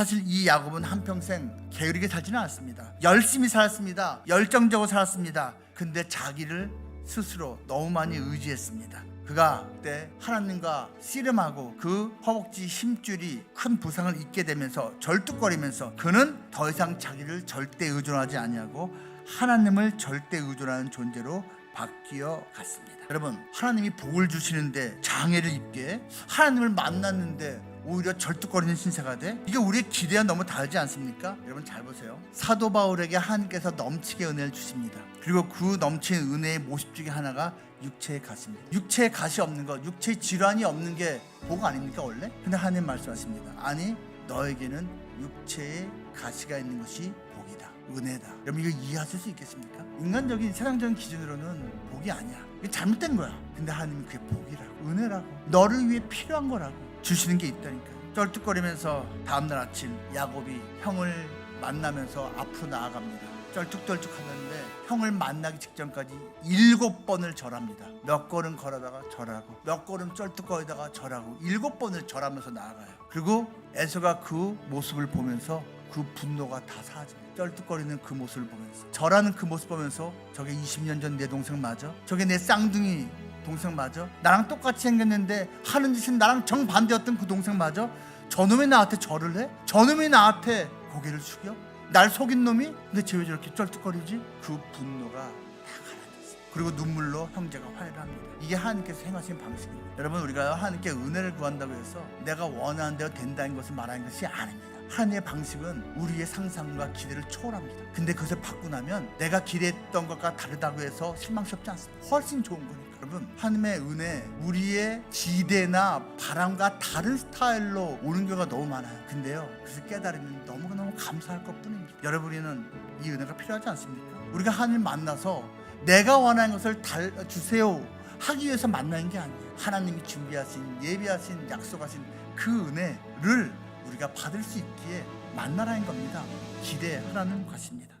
사실 이 야곱은 한평생 게으르게 살지는 않았습니다. 열심히 살았습니다. 열정적으로 살았습니다. 근데 자기를 스스로 너무 많이 의지했습니다. 그가 그때 하나님과 씨름하고 그 허벅지 힘줄이 큰 부상을 입게 되면서 절뚝거리면서 그는 더 이상 자기를 절대 의존하지 아니하고 하나님을 절대 의존하는 존재로 바뀌어 갔습니다. 여러분, 하나님이 복을 주시는데 장애를 입게 하나님을 만났는데 오히려 절뚝거리는 신세가 돼? 이게 우리의 기대와 너무 다르지 않습니까? 여러분 잘 보세요. 사도 바울에게 하나님께서 넘치게 은혜를 주십니다. 그리고 그 넘치는 은혜의 모습 중에 하나가 육체의 가시입니다. 육체의 가시 없는 것, 육체의 질환이 없는 게 복 아닙니까 원래? 근데 하나님 말씀하십니다. 아니 너에게는 육체의 가시가 있는 것이 복이다. 은혜다. 여러분 이거 이해하실 수 있겠습니까? 인간적인 세상적인 기준으로는 복이 아니야. 이게 잘못된 거야. 근데 하나님은 그게 복이라고, 은혜라고, 너를 위해 필요한 거라고 주시는 게 있다니까요. 쩔뚝거리면서 다음날 아침 야곱이 형을 만나면서 앞으로 나아갑니다. 쩔뚝쩔뚝 하는데 형을 만나기 직전까지 일곱 번을 절합니다. 몇 걸음 걸어다가 절하고 몇 걸음 쩔뚝거리다가 절하고 일곱 번을 절하면서 나아가요. 그리고 에서가 그 모습을 보면서 그 분노가 다 사라져요. 쩔뚝거리는 그 모습을 보면서 절하는 그 모습 보면서 저게 20년 전 내 동생 맞아? 저게 내 쌍둥이 동생 맞아? 나랑 똑같이 생겼는데 하는 짓은 나랑 정반대였던 그 동생 맞아? 저놈이 나한테 절을 해? 저놈이 나한테 고개를 숙여? 날 속인 놈이? 근데 쟤왜 저렇게 쩔뚝거리지? 그 분노가 다 가라앉았어. 그리고 눈물로 형제가 화해를 합니다. 이게 하나님께서 행하신 방식입니다. 여러분 우리가 하나님께 은혜를 구한다고 해서 내가 원하는 대로 된다는 것을 말하는 것이 아닙니다. 하나님의 방식은 우리의 상상과 기대를 초월합니다. 근데 그것을 받고 나면 내가 기대했던 것과 다르다고 해서 실망스럽지 않습니다. 훨씬 좋은 거니까. 여러분 하나님의 은혜 우리의 기대나 바람과 다른 스타일로 오는 경우가 너무 많아요. 근데요 그것을 깨달으면 너무너무 감사할 것 뿐입니다. 여러분이는 이 은혜가 필요하지 않습니까? 우리가 하나님 만나서 내가 원하는 것을 달 주세요 하기 위해서 만나는 게 아니에요. 하나님이 준비하신 예비하신 약속하신 그 은혜를 우리가 받을 수 있기에 만나라는 겁니다. 기대하라는 것입니다.